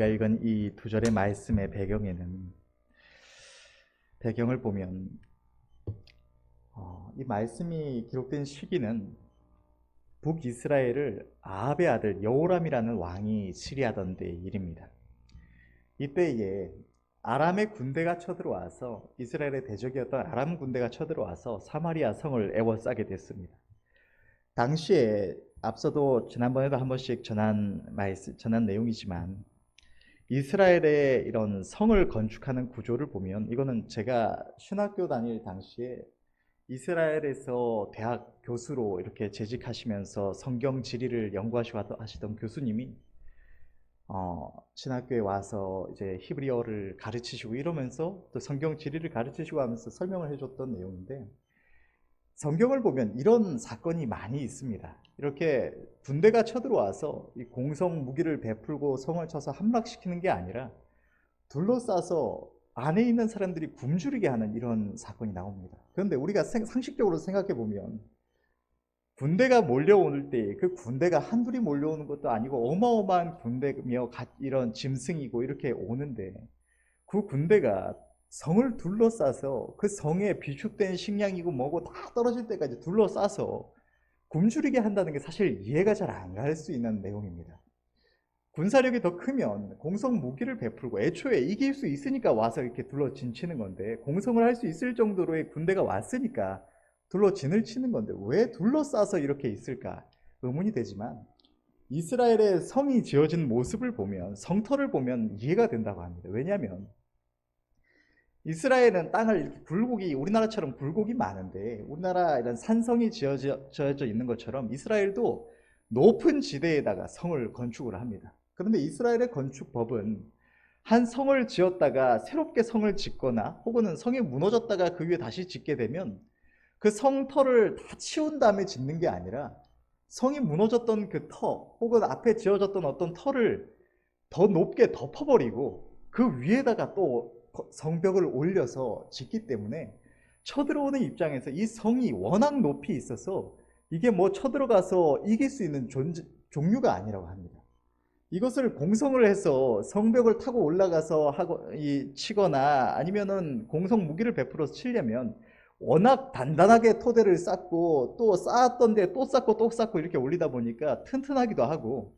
우리가 읽은 이 두 절의 말씀의 배경에는 배경을 보면 어, 이 말씀이 기록된 시기는 북이스라엘을 아합의 아들 여호람이라는 왕이 치리하던 때의 일입니다. 이때에 아람의 군대가 쳐들어와서 이스라엘의 대적이었던 아람 군대가 쳐들어와서 사마리아 성을 에워싸게 됐습니다. 당시에 앞서도 지난번에도 한 번씩 전한 말씀, 전한 내용이지만 이스라엘의 이런 성을 건축하는 구조를 보면 이거는 제가 신학교 다닐 당시에 이스라엘에서 대학 교수로 이렇게 재직하시면서 성경 지리를 연구하시던 교수님이 어, 신학교에 와서 이제 히브리어를 가르치시고 이러면서 또 성경 지리를 가르치시고 하면서 설명을 해줬던 내용인데 성경을 보면 이런 사건이 많이 있습니다. 이렇게 군대가 쳐들어와서 이 공성 무기를 베풀고 성을 쳐서 함락시키는 게 아니라 둘러싸서 안에 있는 사람들이 굶주리게 하는 이런 사건이 나옵니다. 그런데 우리가 생- 상식적으로 생각해 보면 군대가 몰려올 때그 군대가 한둘이 몰려오는 것도 아니고 어마어마한 군대며 가- 이런 짐승이고 이렇게 오는데 그 군대가 성을 둘러싸서 그 성에 비축된 식량이고 뭐고 다 떨어질 때까지 둘러싸서 굶주리게 한다는 게 사실 이해가 잘 안 갈 수 있는 내용입니다. 군사력이 더 크면 공성 무기를 베풀고 애초에 이길 수 있으니까 와서 이렇게 둘러 진치는 건데 공성을 할 수 있을 정도로의 군대가 왔으니까 둘러 진을 치는 건데 왜 둘러싸서 이렇게 있을까 의문이 되지만 이스라엘의 성이 지어진 모습을 보면 성터를 보면 이해가 된다고 합니다. 왜냐하면 이스라엘은 땅을 이렇게 굴곡이 우리나라처럼 굴곡이 많은데 우리나라 이런 산성이 지어져, 지어져 있는 것처럼 이스라엘도 높은 지대에다가 성을 건축을 합니다. 그런데 이스라엘의 건축법은 한 성을 지었다가 새롭게 성을 짓거나 혹은 성이 무너졌다가 그 위에 다시 짓게 되면 그 성터를 다 치운 다음에 짓는 게 아니라 성이 무너졌던 그 터 혹은 앞에 지어졌던 어떤 터를 더 높게 덮어버리고 그 위에다가 또 성벽을 올려서 짓기 때문에 쳐들어오는 입장에서 이 성이 워낙 높이 있어서 이게 뭐 쳐들어가서 이길 수 있는 존재, 종류가 아니라고 합니다. 이것을 공성을 해서 성벽을 타고 올라가서 하고 이 치거나 아니면은 공성 무기를 베풀어서 치려면 워낙 단단하게 토대를 쌓고 또 쌓았던 데또 쌓고 또 쌓고 이렇게 올리다 보니까 튼튼하기도 하고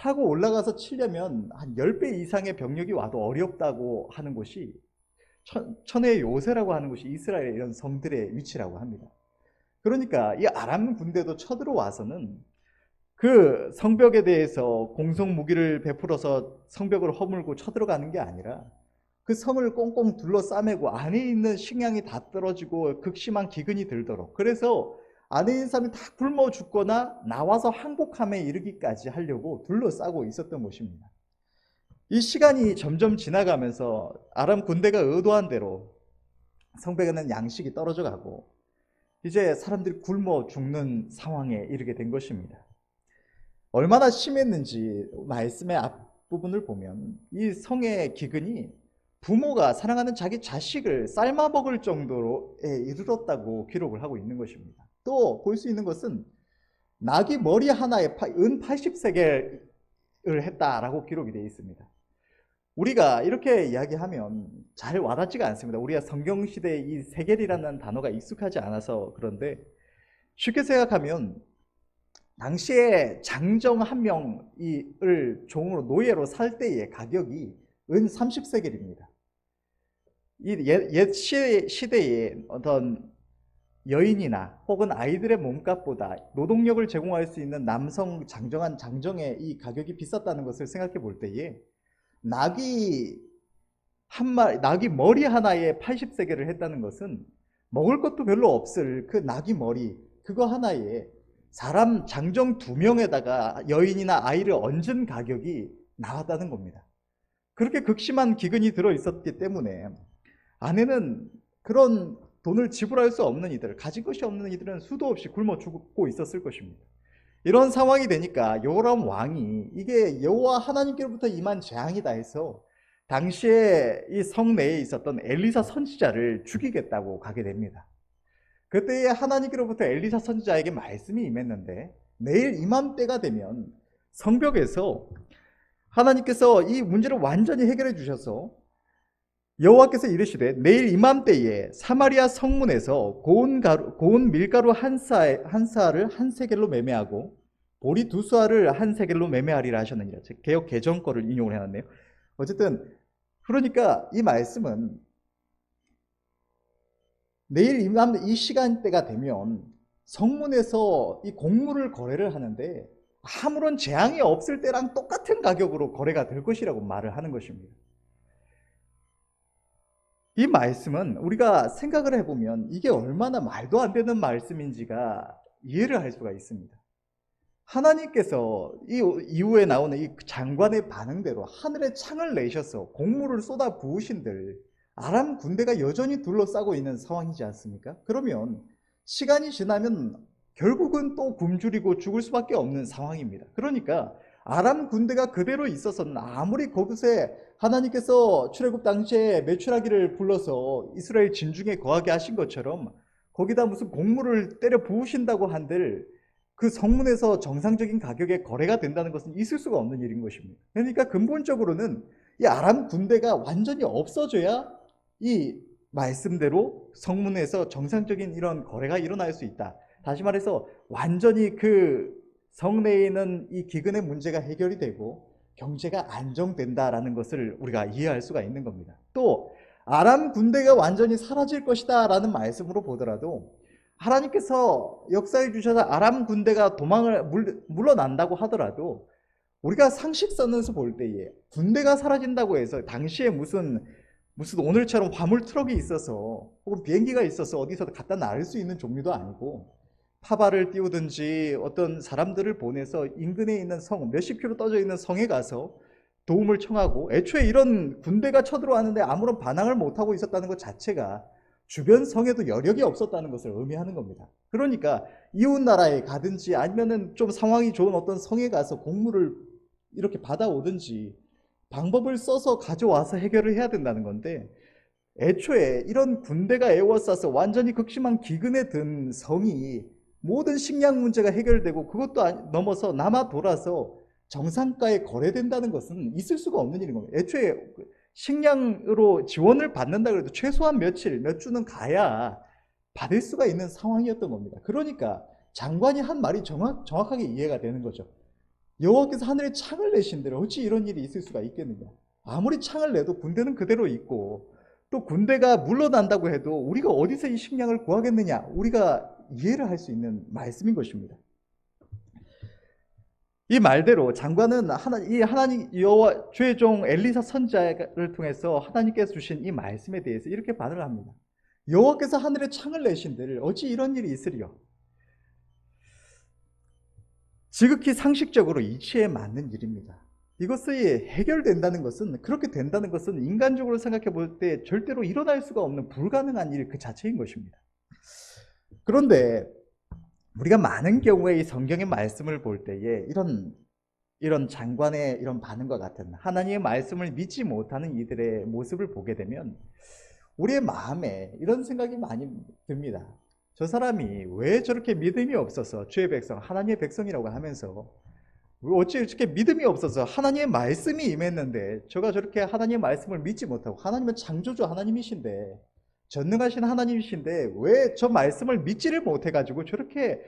타고 올라가서 치려면 한 10배 이상의 병력이 와도 어렵다고 하는 곳이 천, 천의 요새라고 하는 곳이 이스라엘의 이런 성들의 위치라고 합니다. 그러니까 이 아람 군대도 쳐들어와서는 그 성벽에 대해서 공성 무기를 베풀어서 성벽을 허물고 쳐들어가는 게 아니라 그 성을 꽁꽁 둘러싸매고 안에 있는 식량이 다 떨어지고 극심한 기근이 들도록 그래서 안에 있는 사람이 다 굶어 죽거나 나와서 항복함에 이르기까지 하려고 둘러싸고 있었던 것입니다. 이 시간이 점점 지나가면서 아람 군대가 의도한 대로 성벽에는 양식이 떨어져 가고 이제 사람들이 굶어 죽는 상황에 이르게 된 것입니다. 얼마나 심했는지 말씀의 앞부분을 보면 이 성의 기근이 부모가 사랑하는 자기 자식을 삶아 먹을 정도로에 이르렀다고 기록을 하고 있는 것입니다. 또 볼 수 있는 것은 낙이 머리 하나에 은 80세겔을 했다라고 기록이 되어 있습니다. 우리가 이렇게 이야기하면 잘 와닿지가 않습니다. 우리가 성경 시대에 이 세겔이라는 단어가 익숙하지 않아서 그런데 쉽게 생각하면 당시에 장정 한 명을 종으로 노예로 살 때의 가격이 은 30세겔입니다. 이 옛, 옛 시대, 시대에 어떤 여인이나 혹은 아이들의 몸값보다 노동력을 제공할 수 있는 남성 장정한 장정의 이 가격이 비쌌다는 것을 생각해 볼 때에 낙이 한 마리, 낙이 머리 하나에 80세겔을 했다는 것은 먹을 것도 별로 없을 그 낙이 머리 그거 하나에 사람 장정 두 명에다가 여인이나 아이를 얹은 가격이 나왔다는 겁니다. 그렇게 극심한 기근이 들어 있었기 때문에 아내는 그런 돈을 지불할 수 없는 이들, 가진 것이 없는 이들은 수도 없이 굶어 죽고 있었을 것입니다. 이런 상황이 되니까 여호람 왕이 이게 여호와 하나님께로부터 임한 재앙이다 해서 당시에 이 성 내에 있었던 엘리사 선지자를 죽이겠다고 가게 됩니다. 그때에 하나님께로부터 엘리사 선지자에게 말씀이 임했는데 내일 이맘때가 되면 성벽에서 하나님께서 이 문제를 완전히 해결해 주셔서 여호와께서 이르시되 내일 이맘때에 사마리아 성문에서 고운 가루, 고운 밀가루 한 사, 한 사를 한 세겔로 매매하고 보리 두 수알을 한 세겔로 매매하리라 하셨느니라. 제 개혁 개정 거를 인용을 해놨네요. 어쨌든 그러니까 이 말씀은 내일 이맘 이 시간대가 되면 성문에서 이 곡물을 거래를 하는데 아무런 재앙이 없을 때랑 똑같은 가격으로 거래가 될 것이라고 말을 하는 것입니다. 이 말씀은 우리가 생각을 해보면 이게 얼마나 말도 안 되는 말씀인지가 이해를 할 수가 있습니다. 하나님께서 이 이후에 나오는 이 장관의 반응대로 하늘에 창을 내셔서 곡물을 쏟아 부으신들 아람 군대가 여전히 둘러싸고 있는 상황이지 않습니까? 그러면 시간이 지나면 결국은 또 굶주리고 죽을 수밖에 없는 상황입니다. 그러니까 아람 군대가 그대로 있어서는 아무리 거기에 하나님께서 출애굽 당시에 메추라기를 불러서 이스라엘 진중에 거하게 하신 것처럼 거기다 무슨 곡물을 때려 부으신다고 한들 그 성문에서 정상적인 가격에 거래가 된다는 것은 있을 수가 없는 일인 것입니다. 그러니까 근본적으로는 이 아람 군대가 완전히 없어져야 이 말씀대로 성문에서 정상적인 이런 거래가 일어날 수 있다. 다시 말해서 완전히 그 성내에 있는 이 기근의 문제가 해결이 되고 경제가 안정된다라는 것을 우리가 이해할 수가 있는 겁니다. 또 아람 군대가 완전히 사라질 것이다라는 말씀으로 보더라도 하나님께서 역사해 주셔서 아람 군대가 도망을 물, 물러난다고 하더라도 우리가 상식선에서 볼 때에 군대가 사라진다고 해서 당시에 무슨 무슨 오늘처럼 화물 트럭이 있어서 혹은 비행기가 있어서 어디서 갖다 놔을 수 있는 종류도 아니고 파발을 띄우든지 어떤 사람들을 보내서 인근에 있는 성, 몇십 킬로 떠져 있는 성에 가서 도움을 청하고 애초에 이런 군대가 쳐들어왔는데 아무런 반항을 못하고 있었다는 것 자체가 주변 성에도 여력이 없었다는 것을 의미하는 겁니다. 그러니까 이웃 나라에 가든지 아니면은 좀 상황이 좋은 어떤 성에 가서 곡물을 이렇게 받아오든지 방법을 써서 가져와서 해결을 해야 된다는 건데 애초에 이런 군대가 에워싸서 완전히 극심한 기근에 든 성이 모든 식량 문제가 해결되고 그것도 넘어서 남아 돌아서 정상가에 거래된다는 것은 있을 수가 없는 일인 겁니다. 애초에 그 식량으로 지원을 받는다 그래도 최소한 며칠, 몇 주는 가야 받을 수가 있는 상황이었던 겁니다. 그러니까 장관이 한 말이 정확, 정확하게 이해가 되는 거죠. 여호와께서 하늘에 창을 내신들 어찌 이런 일이 있을 수가 있겠느냐. 아무리 창을 내도 군대는 그대로 있고 또 군대가 물러난다고 해도 우리가 어디서 이 식량을 구하겠느냐. 우리가 이해를 할 수 있는 말씀인 것입니다. 이 말대로 장관은 하나, 이 하나님 여호와 최종 엘리사 선자를 통해서 하나님께서 주신 이 말씀에 대해서 이렇게 반응을 합니다. 여호와께서 하늘에 창을 내신들 어찌 이런 일이 있으리요? 지극히 상식적으로 이치에 맞는 일입니다. 이것이 해결된다는 것은 그렇게 된다는 것은 인간적으로 생각해 볼 때 절대로 일어날 수가 없는 불가능한 일 그 자체인 것입니다. 그런데 우리가 많은 경우에 이 성경의 말씀을 볼 때에 이런 이런 장관의 이런 반응과 같은 하나님의 말씀을 믿지 못하는 이들의 모습을 보게 되면 우리의 마음에 이런 생각이 많이 듭니다. 저 사람이 왜 저렇게 믿음이 없어서 주의 백성, 하나님의 백성이라고 하면서 어찌 이렇게 믿음이 없어서 하나님의 말씀이 임했는데 저가 저렇게 하나님의 말씀을 믿지 못하고 하나님은 창조주 하나님이신데 전능하신 하나님이신데 왜 저 말씀을 믿지를 못해가지고 저렇게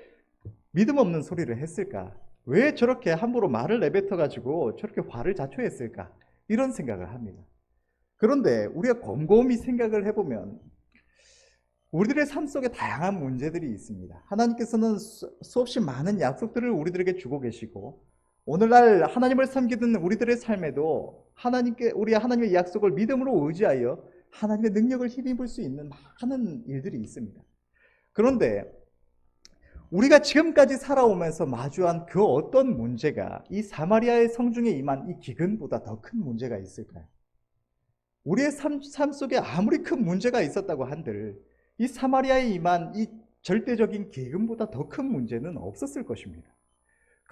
믿음 없는 소리를 했을까? 왜 저렇게 함부로 말을 내뱉어가지고 저렇게 화를 자초했을까? 이런 생각을 합니다. 그런데 우리가 곰곰이 생각을 해보면 우리들의 삶 속에 다양한 문제들이 있습니다. 하나님께서는 수- 수없이 많은 약속들을 우리들에게 주고 계시고 오늘날 하나님을 섬기는 우리들의 삶에도 하나님께 우리 하나님의 약속을 믿음으로 의지하여 하나님의 능력을 힘입을 수 있는 많은 일들이 있습니다. 그런데 우리가 지금까지 살아오면서 마주한 그 어떤 문제가 이 사마리아의 성중에 임한 이 기근보다 더 큰 문제가 있을까요? 우리의 삶, 삶 속에 아무리 큰 문제가 있었다고 한들 이 사마리아에 임한 이 절대적인 기근보다 더 큰 문제는 없었을 것입니다.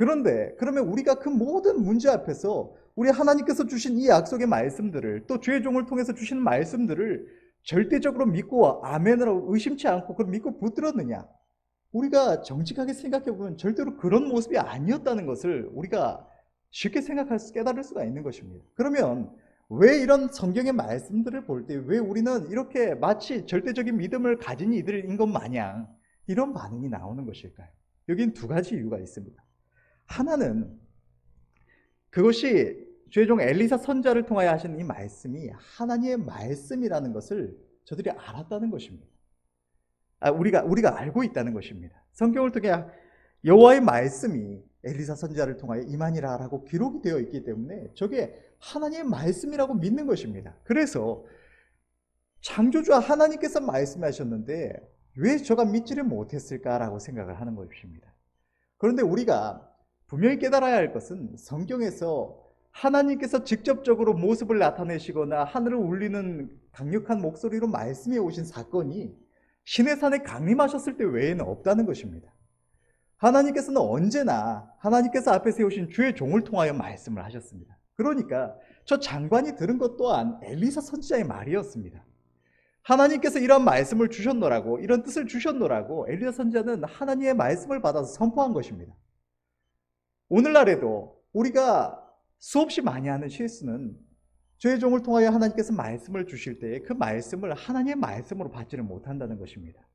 그런데 그러면 우리가 그 모든 문제 앞에서 우리 하나님께서 주신 이 약속의 말씀들을 또 주의 종을 통해서 주신 말씀들을 절대적으로 믿고 아멘으로 의심치 않고 그걸 믿고 붙들었느냐? 우리가 정직하게 생각해 보면 절대로 그런 모습이 아니었다는 것을 우리가 쉽게 생각할 수, 깨달을 수가 있는 것입니다. 그러면 왜 이런 성경의 말씀들을 볼 때 왜 우리는 이렇게 마치 절대적인 믿음을 가진 이들인 것 마냥 이런 반응이 나오는 것일까요? 여긴 두 가지 이유가 있습니다. 하나는 그것이 죄종 엘리사 선자를 통하여 하신 이 말씀이 하나님의 말씀이라는 것을 저들이 알았다는 것입니다. 아, 우리가 우리가 알고 있다는 것입니다. 성경을 통해 여호와의 말씀이 엘리사 선자를 통하여 이만이라라고 기록이 되어 있기 때문에 저게 하나님의 말씀이라고 믿는 것입니다. 그래서 창조주 하나님께서 말씀하셨는데 왜 저가 믿지를 못했을까라고 생각을 하는 것입니다. 그런데 우리가 분명히 깨달아야 할 것은 성경에서 하나님께서 직접적으로 모습을 나타내시거나 하늘을 울리는 강력한 목소리로 말씀해 오신 사건이 신의 산에 강림하셨을 때 외에는 없다는 것입니다. 하나님께서는 언제나 하나님께서 앞에 세우신 주의 종을 통하여 말씀을 하셨습니다. 그러니까 저 장관이 들은 것 또한 엘리사 선지자의 말이었습니다. 하나님께서 이런 말씀을 주셨노라고 이런 뜻을 주셨노라고 엘리사 선지자는 하나님의 말씀을 받아서 선포한 것입니다. 오늘날에도 우리가 수없이 많이 하는 실수는 죄의 종을 통하여 하나님께서 말씀을 주실 때에 그 말씀을 하나님의 말씀으로 받지를 못한다는 것입니다.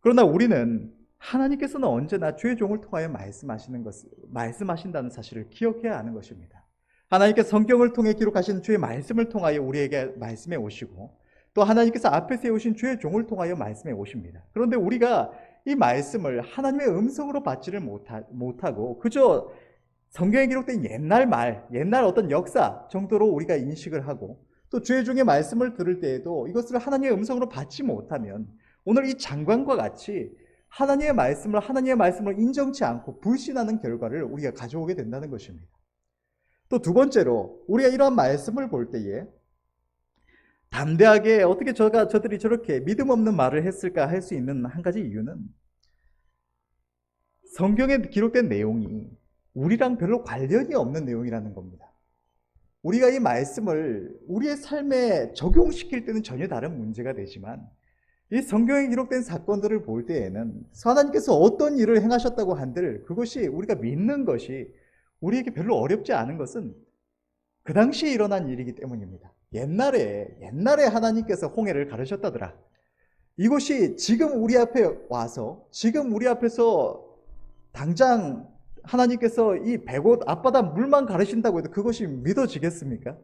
그러나 우리는 하나님께서는 언제나 죄의 종을 통하여 말씀하시는 것을 말씀하신다는 사실을 기억해야 하는 것입니다. 하나님께서 성경을 통해 기록하신 주의 말씀을 통하여 우리에게 말씀해 오시고 또 하나님께서 앞에 세우신 주의 종을 통하여 말씀해 오십니다. 그런데 우리가 이 말씀을 하나님의 음성으로 받지를 못하, 못하고 그저 성경에 기록된 옛날 말, 옛날 어떤 역사 정도로 우리가 인식을 하고 또 주의 종의 말씀을 들을 때에도 이것을 하나님의 음성으로 받지 못하면 오늘 이 장관과 같이 하나님의 말씀을 하나님의 말씀을 인정치 않고 불신하는 결과를 우리가 가져오게 된다는 것입니다. 또 두 번째로 우리가 이러한 말씀을 볼 때에 담대하게 어떻게 저가 저들이 저렇게 믿음 없는 말을 했을까 할 수 있는 한 가지 이유는 성경에 기록된 내용이 우리랑 별로 관련이 없는 내용이라는 겁니다. 우리가 이 말씀을 우리의 삶에 적용시킬 때는 전혀 다른 문제가 되지만 이 성경에 기록된 사건들을 볼 때에는 하나님께서 어떤 일을 행하셨다고 한들 그것이 우리가 믿는 것이 우리에게 별로 어렵지 않은 것은 그 당시에 일어난 일이기 때문입니다. 옛날에 옛날에 하나님께서 홍해를 가르셨다더라. 이것이 지금 우리 앞에 와서 지금 우리 앞에서 당장 하나님께서 이 백옷 앞바다 물만 가르신다고 해도 그것이 믿어지겠습니까?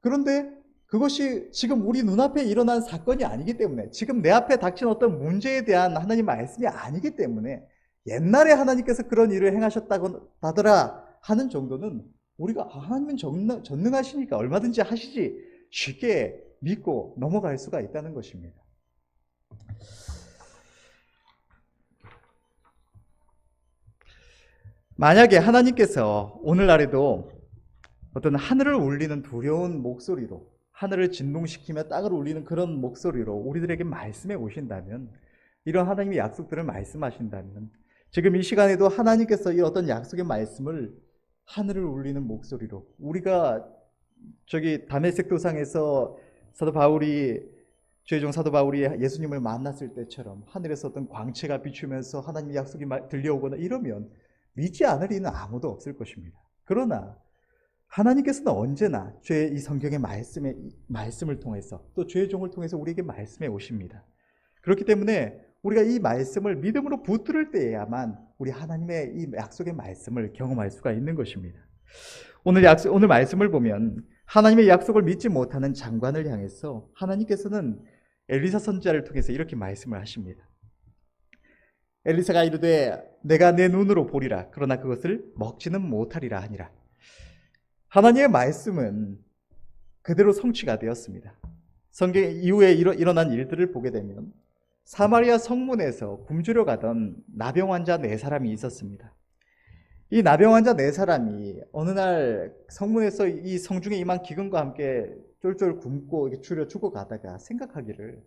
그런데 그것이 지금 우리 눈앞에 일어난 사건이 아니기 때문에 지금 내 앞에 닥친 어떤 문제에 대한 하나님 말씀이 아니기 때문에 옛날에 하나님께서 그런 일을 행하셨다고 하더라 하는 정도는 우리가 아, 하나님은 전능, 전능하시니까 얼마든지 하시지 쉽게 믿고 넘어갈 수가 있다는 것입니다. 만약에 하나님께서 오늘날에도 어떤 하늘을 울리는 두려운 목소리로 하늘을 진동시키며 땅을 울리는 그런 목소리로 우리들에게 말씀해 오신다면 이런 하나님의 약속들을 말씀하신다면 지금 이 시간에도 하나님께서 이 어떤 약속의 말씀을 하늘을 울리는 목소리로 우리가 저기 다메섹 도상에서 사도 바울이 죄종 사도 바울이 예수님을 만났을 때처럼 하늘에서 어떤 광채가 비추면서 하나님의 약속이 들려오거나 이러면 믿지 않을 이는 아무도 없을 것입니다. 그러나 하나님께서는 언제나 죄의 이 성경의 말씀에 말씀을 통해서 또 죄의 종을 통해서 우리에게 말씀해 오십니다. 그렇기 때문에 우리가 이 말씀을 믿음으로 붙들을 때에야만 우리 하나님의 이 약속의 말씀을 경험할 수가 있는 것입니다. 오늘 약속 오늘 말씀을 보면 하나님의 약속을 믿지 못하는 장관을 향해서 하나님께서는 엘리사 선지자를 통해서 이렇게 말씀을 하십니다. 엘리사가 이르되 내가 내 눈으로 보리라 그러나 그것을 먹지는 못하리라 하니라. 하나님의 말씀은 그대로 성취가 되었습니다. 성경 이후에 일어난 일들을 보게 되면 사마리아 성문에서 굶주려 가던 나병 환자 네 사람이 있었습니다. 이 나병 환자 네 사람이 어느 날 성문에서 이 성중에 임한 기근과 함께 쫄쫄 굶고 줄여 죽어 가다가 생각하기를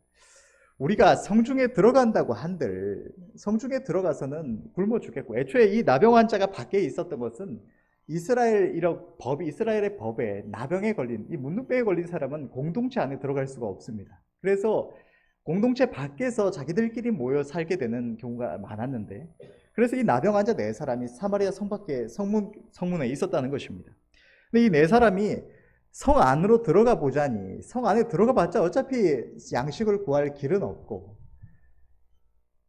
우리가 성중에 들어간다고 한들 성중에 들어가서는 굶어 죽겠고 애초에 이 나병 환자가 밖에 있었던 것은 이스라엘 이런 법이 이스라엘의 법에 나병에 걸린 이 문둥병에 걸린 사람은 공동체 안에 들어갈 수가 없습니다. 그래서 공동체 밖에서 자기들끼리 모여 살게 되는 경우가 많았는데 그래서 이 나병 환자 네 사람이 사마리아 성 밖에 성문, 성문에 있었다는 것입니다. 근데 이 네 사람이 성 안으로 들어가 보자니 성 안에 들어가 봤자 어차피 양식을 구할 길은 없고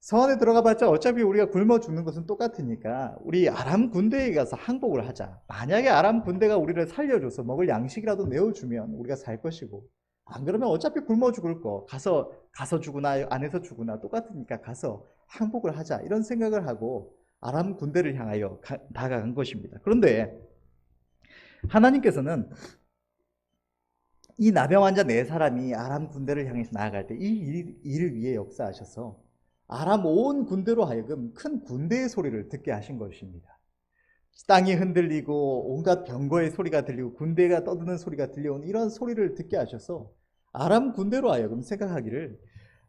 성 안에 들어가 봤자 어차피 우리가 굶어 죽는 것은 똑같으니까 우리 아람 군대에 가서 항복을 하자. 만약에 아람 군대가 우리를 살려줘서 먹을 양식이라도 내어주면 우리가 살 것이고 안 그러면 어차피 굶어 죽을 거 가서 가서 죽으나 안에서 죽으나 똑같으니까 가서 항복을 하자 이런 생각을 하고 아람 군대를 향하여 가- 다가간 것입니다. 그런데 하나님께서는 이 나병 환자 네 사람이 아람 군대를 향해서 나아갈 때 이 일을 위해 역사하셔서 아람 온 군대로 하여금 큰 군대의 소리를 듣게 하신 것입니다. 땅이 흔들리고 온갖 병거의 소리가 들리고 군대가 떠드는 소리가 들려오는 이런 소리를 듣게 하셔서 아람 군대로 하여금 생각하기를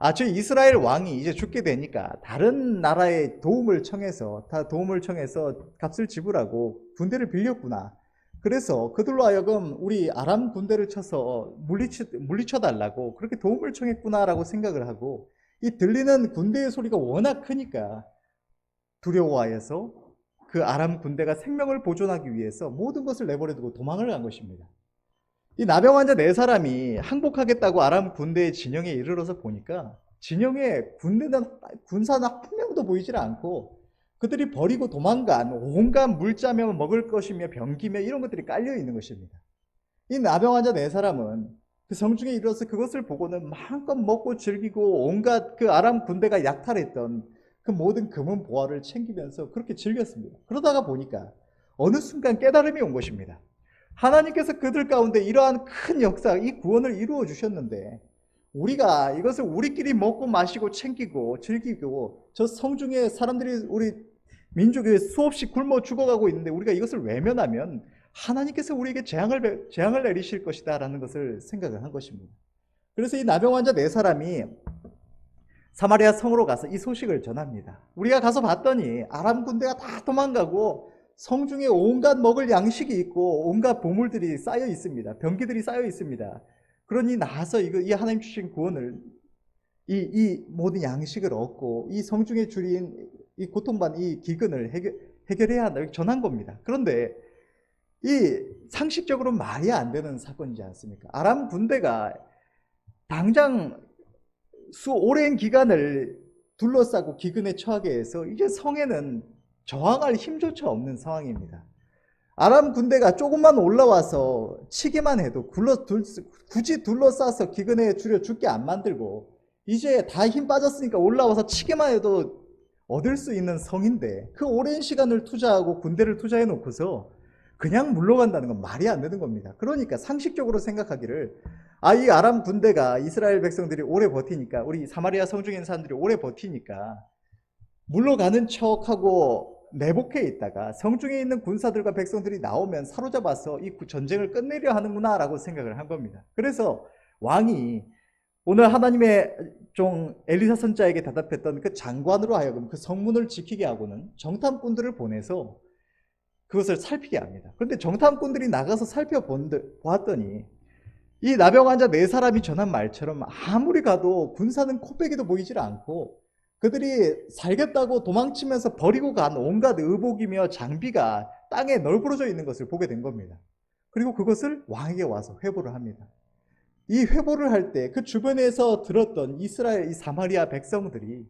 아, 저 이스라엘 왕이 이제 죽게 되니까 다른 나라의 도움을 청해서 다 도움을 청해서 값을 지불하고 군대를 빌렸구나. 그래서 그들로 하여금 우리 아람 군대를 쳐서 물리쳐, 물리쳐 달라고 그렇게 도움을 청했구나라고 생각을 하고 이 들리는 군대의 소리가 워낙 크니까 두려워하여서 그 아람 군대가 생명을 보존하기 위해서 모든 것을 내버려두고 도망을 간 것입니다. 이 나병 환자 네 사람이 항복하겠다고 아람 군대의 진영에 이르러서 보니까 진영에 군대는 군사는 한 명도 보이질 않고 그들이 버리고 도망간 온갖 물자며 먹을 것이며 병기며 이런 것들이 깔려 있는 것입니다. 이 나병 환자 네 사람은 그 성중에 이르러서 그것을 보고는 마음껏 먹고 즐기고 온갖 그 아람 군대가 약탈했던 그 모든 금은 보화를 챙기면서 그렇게 즐겼습니다. 그러다가 보니까 어느 순간 깨달음이 온 것입니다. 하나님께서 그들 가운데 이러한 큰 역사, 이 구원을 이루어 주셨는데 우리가 이것을 우리끼리 먹고 마시고 챙기고 즐기고 저 성중에 사람들이 우리 민족이 수없이 굶어 죽어가고 있는데 우리가 이것을 외면하면 하나님께서 우리에게 재앙을 배- 재앙을 내리실 것이다 라는 것을 생각을 한 것입니다. 그래서 이 나병 환자 네 사람이 사마리아 성으로 가서 이 소식을 전합니다. 우리가 가서 봤더니 아람 군대가 다 도망가고 성중에 온갖 먹을 양식이 있고 온갖 보물들이 쌓여 있습니다. 병기들이 쌓여 있습니다. 그러니 나와서 이거 이 하나님 주신 구원을 이, 이 모든 양식을 얻고 이 성중에 줄인 이 고통받는 이 기근을 해결, 해결해야 한다. 전한 겁니다. 그런데 이 상식적으로 말이 안 되는 사건이지 않습니까? 아람 군대가 당장 수 오랜 기간을 둘러싸고 기근에 처하게 해서 이제 성에는 저항할 힘조차 없는 상황입니다. 아람 군대가 조금만 올라와서 치기만 해도 굴러, 둘, 굳이 둘러싸서 기근에 줄여 죽게 안 만들고 이제 다 힘 빠졌으니까 올라와서 치기만 해도 얻을 수 있는 성인데 그 오랜 시간을 투자하고 군대를 투자해 놓고서 그냥 물러간다는 건 말이 안 되는 겁니다. 그러니까 상식적으로 생각하기를 아, 이 아람 군대가 이스라엘 백성들이 오래 버티니까 우리 사마리아 있는 사람들이 오래 버티니까 물러가는 척하고 내복해 있다가 성중에 있는 군사들과 백성들이 나오면 사로잡아서 이 전쟁을 끝내려 하는구나라고 생각을 한 겁니다. 그래서 왕이 오늘 하나님의 종 엘리사 선자에게 대답했던 그 장관으로 하여금 그 성문을 지키게 하고는 정탐꾼들을 보내서 그것을 살피게 합니다. 그런데 정탐꾼들이 나가서 살펴보았더니 이 나병 환자 네 사람이 전한 말처럼 아무리 가도 군사는 코빼기도 보이질 않고 그들이 살겠다고 도망치면서 버리고 간 온갖 의복이며 장비가 땅에 널브러져 있는 것을 보게 된 겁니다. 그리고 그것을 왕에게 와서 회보를 합니다. 이 회보를 할 때 그 주변에서 들었던 이스라엘 이 사마리아 백성들이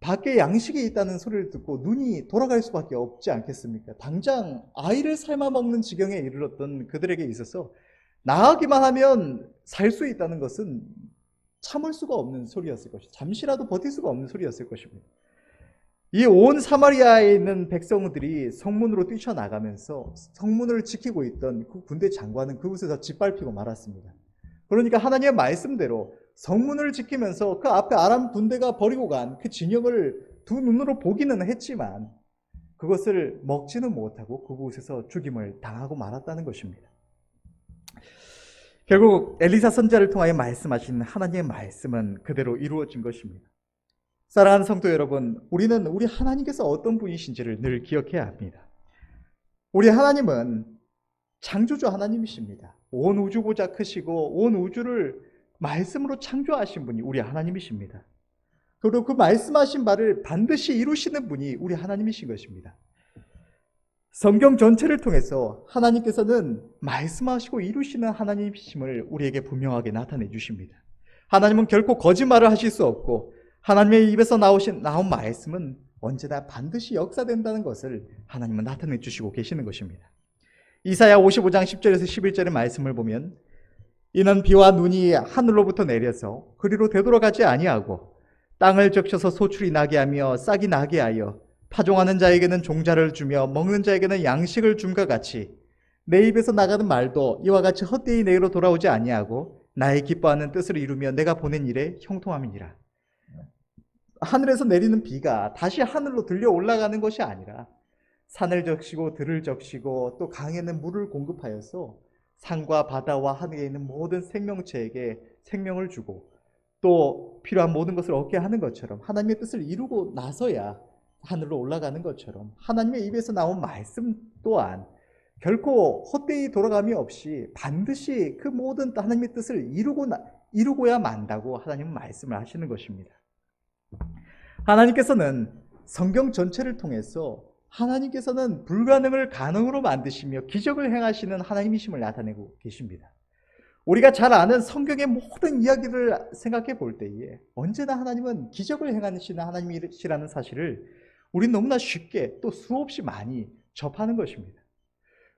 밖에 양식이 있다는 소리를 듣고 눈이 돌아갈 수밖에 없지 않겠습니까? 당장 아이를 삶아 먹는 지경에 이르렀던 그들에게 있어서 나가기만 하면 살 수 있다는 것은 참을 수가 없는 소리였을 것이 잠시라도 버틸 수가 없는 소리였을 것입니다. 이온 사마리아에 있는 백성들이 성문으로 뛰쳐나가면서 성문을 지키고 있던 그 군대 장관은 그곳에서 짓밟히고 말았습니다. 그러니까 하나님의 말씀대로 성문을 지키면서 그 앞에 아람 군대가 버리고 간 그 진영을 두 눈으로 보기는 했지만 그것을 먹지는 못하고 그곳에서 죽임을 당하고 말았다는 것입니다. 결국 엘리사 선자를 통하여 말씀하신 하나님의 말씀은 그대로 이루어진 것입니다. 사랑하는 성도 여러분, 우리는 우리 하나님께서 어떤 분이신지를 늘 기억해야 합니다. 우리 하나님은 창조주 하나님이십니다. 온 우주보다 크시고 온 우주를 말씀으로 창조하신 분이 우리 하나님이십니다. 그 그리고 그 말씀하신 바를 반드시 이루시는 분이 우리 하나님이신 것입니다. 성경 전체를 통해서 하나님께서는 말씀하시고 이루시는 하나님이심을 우리에게 분명하게 나타내 주십니다. 하나님은 결코 거짓말을 하실 수 없고 하나님의 입에서 나오신 나온 말씀은 언제나 반드시 역사된다는 것을 하나님은 나타내 주시고 계시는 것입니다. 이사야 55장 10절에서 11절의 말씀을 보면 이는 비와 눈이 하늘로부터 내려서 그리로 되돌아가지 아니하고 땅을 적셔서 소출이 나게 하며 싹이 나게 하여 파종하는 자에게는 종자를 주며 먹는 자에게는 양식을 줌과 같이 내 입에서 나가는 말도 이와 같이 헛되이 내게로 돌아오지 아니하고 나의 기뻐하는 뜻을 이루며 내가 보낸 일에 형통함이니라. 하늘에서 내리는 비가 다시 하늘로 들려 올라가는 것이 아니라 산을 적시고 들을 적시고 또 강에는 물을 공급하여서 산과 바다와 하늘에 있는 모든 생명체에게 생명을 주고 또 필요한 모든 것을 얻게 하는 것처럼 하나님의 뜻을 이루고 나서야 하늘로 올라가는 것처럼 하나님의 입에서 나온 말씀 또한 결코 헛되이 돌아감이 없이 반드시 그 모든 하나님의 뜻을 이루고 나, 이루고야 만다고 하나님은 말씀을 하시는 것입니다. 하나님께서는 성경 전체를 통해서 하나님께서는 불가능을 가능으로 만드시며 기적을 행하시는 하나님이심을 나타내고 계십니다. 우리가 잘 아는 성경의 모든 이야기를 생각해 볼 때에 언제나 하나님은 기적을 행하시는 하나님이시라는 사실을 우리는 너무나 쉽게 또 수없이 많이 접하는 것입니다.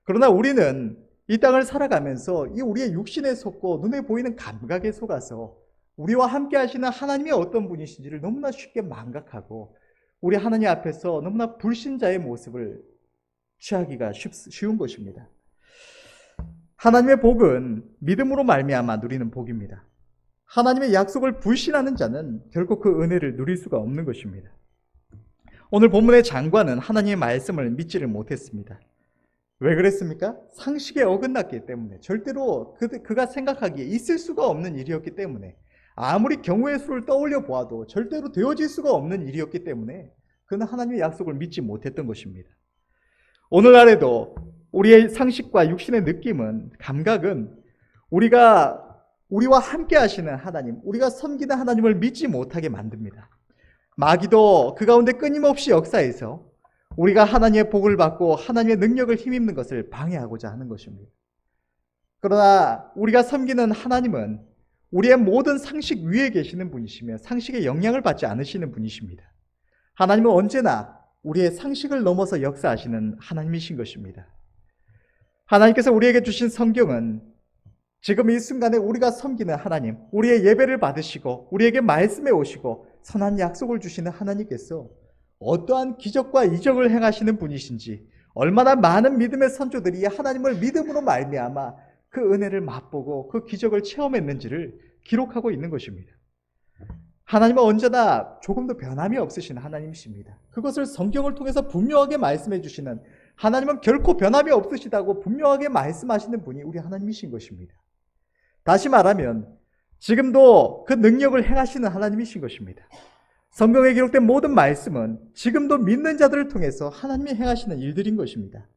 그러나 우리는 이 땅을 살아가면서 이 우리의 육신에 속고 눈에 보이는 감각에 속아서 우리와 함께 하시는 하나님이 어떤 분이신지를 너무나 쉽게 망각하고 우리 하나님 앞에서 너무나 불신자의 모습을 취하기가 쉬운 것입니다. 하나님의 복은 믿음으로 말미암아 누리는 복입니다. 하나님의 약속을 불신하는 자는 결코 그 은혜를 누릴 수가 없는 것입니다. 오늘 본문의 장관은 하나님의 말씀을 믿지를 못했습니다. 왜 그랬습니까? 상식에 어긋났기 때문에 절대로 그, 그가 생각하기에 있을 수가 없는 일이었기 때문에 아무리 경우의 수를 떠올려 보아도 절대로 되어질 수가 없는 일이었기 때문에 그는 하나님의 약속을 믿지 못했던 것입니다. 오늘날에도 우리의 상식과 육신의 느낌은 감각은 우리가 우리와 함께 하시는 하나님, 우리가 섬기는 하나님을 믿지 못하게 만듭니다. 마귀도 그 가운데 끊임없이 역사해서 우리가 하나님의 복을 받고 하나님의 능력을 힘입는 것을 방해하고자 하는 것입니다. 그러나 우리가 섬기는 하나님은 우리의 모든 상식 위에 계시는 분이시며 상식에 영향을 받지 않으시는 분이십니다. 하나님은 언제나 우리의 상식을 넘어서 역사하시는 하나님이신 것입니다. 하나님께서 우리에게 주신 성경은 지금 이 순간에 우리가 섬기는 하나님, 우리의 예배를 받으시고 우리에게 말씀해 오시고 선한 약속을 주시는 하나님께서 어떠한 기적과 이적을 행하시는 분이신지 얼마나 많은 믿음의 선조들이 하나님을 믿음으로 말미암아 그 은혜를 맛보고 그 기적을 체험했는지를 기록하고 있는 것입니다. 하나님은 언제나 조금도 변함이 없으신 하나님이십니다. 그것을 성경을 통해서 분명하게 말씀해 주시는 하나님은 결코 변함이 없으시다고 분명하게 말씀하시는 분이 우리 하나님이신 것입니다. 다시 말하면 지금도 그 능력을 행하시는 하나님이신 것입니다. 성경에 기록된 모든 말씀은 지금도 믿는 자들을 통해서 하나님이 행하시는 일들인 것입니다.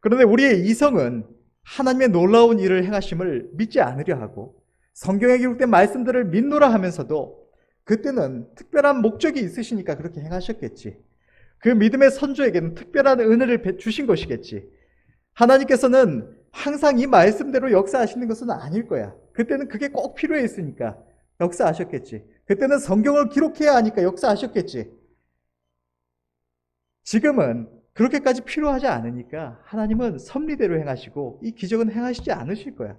그런데 우리의 이성은 하나님의 놀라운 일을 행하심을 믿지 않으려 하고 성경에 기록된 말씀들을 믿노라 하면서도 그때는 특별한 목적이 있으시니까 그렇게 행하셨겠지. 그 믿음의 선조에게는 특별한 은혜를 주신 것이겠지. 하나님께서는 항상 이 말씀대로 역사하시는 것은 아닐 거야. 그때는 그게 꼭 필요했으니까 역사하셨겠지. 그때는 성경을 기록해야 하니까 역사하셨겠지. 지금은 그렇게까지 필요하지 않으니까 하나님은 섭리대로 행하시고 이 기적은 행하시지 않으실 거야.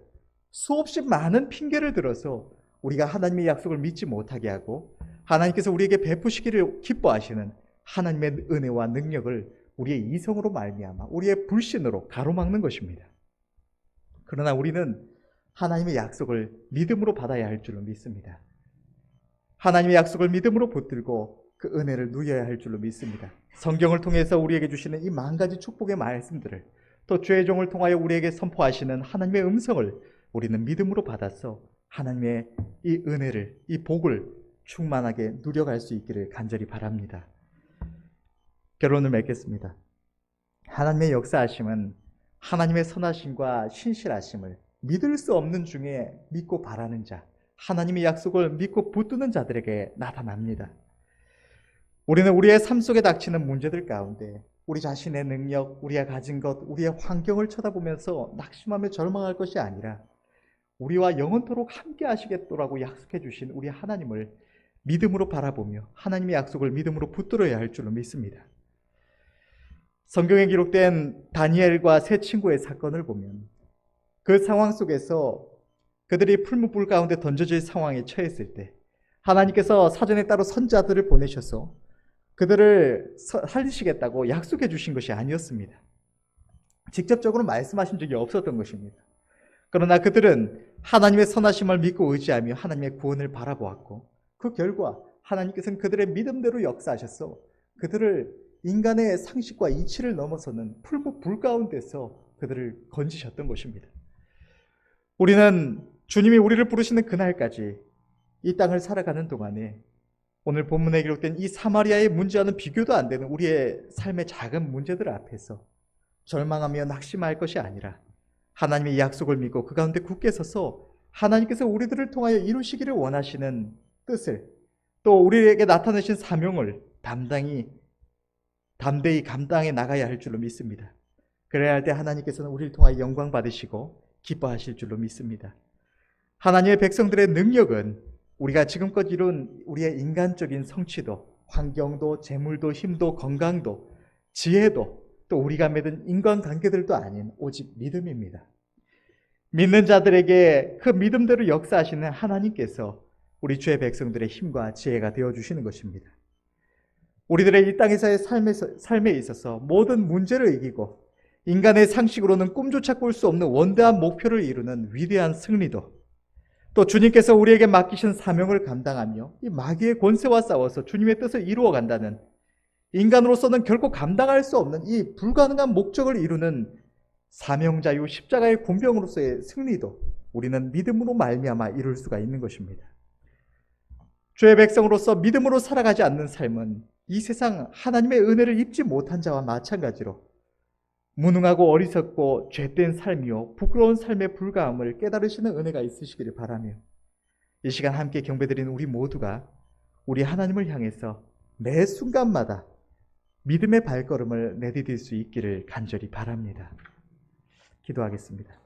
수없이 많은 핑계를 들어서 우리가 하나님의 약속을 믿지 못하게 하고 하나님께서 우리에게 베푸시기를 기뻐하시는 하나님의 은혜와 능력을 우리의 이성으로 말미암아 우리의 불신으로 가로막는 것입니다. 그러나 우리는 하나님의 약속을 믿음으로 받아야 할 줄로 믿습니다. 하나님의 약속을 믿음으로 붙들고 그 은혜를 누려야 할 줄로 믿습니다. 성경을 통해서 우리에게 주시는 이 만 가지 축복의 말씀들을 또 주의 종을 통하여 우리에게 선포하시는 하나님의 음성을 우리는 믿음으로 받아서 하나님의 이 은혜를, 이 복을 충만하게 누려갈 수 있기를 간절히 바랍니다. 결론을 맺겠습니다. 하나님의 역사하심은 하나님의 선하심과 신실하심을 믿을 수 없는 중에 믿고 바라는 자, 하나님의 약속을 믿고 붙드는 자들에게 나타납니다. 우리는 우리의 삶 속에 닥치는 문제들 가운데 우리 자신의 능력, 우리가 가진 것, 우리의 환경을 쳐다보면서 낙심하며 절망할 것이 아니라 우리와 영원토록 함께 하시겠노라고 약속해 주신 우리 하나님을 믿음으로 바라보며 하나님의 약속을 믿음으로 붙들어야 할 줄로 믿습니다. 성경에 기록된 다니엘과 세 친구의 사건을 보면 그 상황 속에서 그들이 풀무불 가운데 던져질 상황에 처했을 때 하나님께서 사전에 따로 선자들을 보내셔서 그들을 서- 살리시겠다고 약속해 주신 것이 아니었습니다. 직접적으로 말씀하신 적이 없었던 것입니다. 그러나 그들은 하나님의 선하심을 믿고 의지하며 하나님의 구원을 바라보았고 그 결과 하나님께서는 그들의 믿음대로 역사하셔서 그들을 인간의 상식과 이치를 넘어서는 풀무 불 가운데서 그들을 건지셨던 것입니다. 우리는 주님이 우리를 부르시는 그날까지 이 땅을 살아가는 동안에 오늘 본문에 기록된 이 사마리아의 문제와는 비교도 안 되는 우리의 삶의 작은 문제들 앞에서 절망하며 낙심할 것이 아니라 하나님의 약속을 믿고 그 가운데 굳게 서서 하나님께서 우리들을 통하여 이루시기를 원하시는 뜻을 또 우리에게 나타내신 사명을 담당히 담대히 감당해 나가야 할 줄로 믿습니다. 그래야 할 때 하나님께서는 우리를 통하여 영광 받으시고 기뻐하실 줄로 믿습니다. 하나님의 백성들의 능력은 우리가 지금껏 이룬 우리의 인간적인 성취도, 환경도, 재물도, 힘도, 건강도, 지혜도, 또 우리가 맺은 인간관계들도 아닌 오직 믿음입니다. 믿는 자들에게 그 믿음대로 역사하시는 하나님께서 우리 주의 백성들의 힘과 지혜가 되어 주시는 것입니다. 우리들의 이 땅에서의 삶에서, 삶에 있어서 모든 문제를 이기고 인간의 상식으로는 꿈조차 꿀 수 없는 원대한 목표를 이루는 위대한 승리도 또 주님께서 우리에게 맡기신 사명을 감당하며 이 마귀의 권세와 싸워서 주님의 뜻을 이루어 간다는 인간으로서는 결코 감당할 수 없는 이 불가능한 목적을 이루는 사명자유 십자가의 군병으로서의 승리도 우리는 믿음으로 말미암아 이룰 수가 있는 것입니다. 주의 백성으로서 믿음으로 살아가지 않는 삶은 이 세상 하나님의 은혜를 입지 못한 자와 마찬가지로 무능하고 어리석고 죄된 삶이요 부끄러운 삶의 불가함을 깨달으시는 은혜가 있으시기를 바라며 이 시간 함께 경배드리는 우리 모두가 우리 하나님을 향해서 매 순간마다 믿음의 발걸음을 내디딜 수 있기를 간절히 바랍니다. 기도하겠습니다.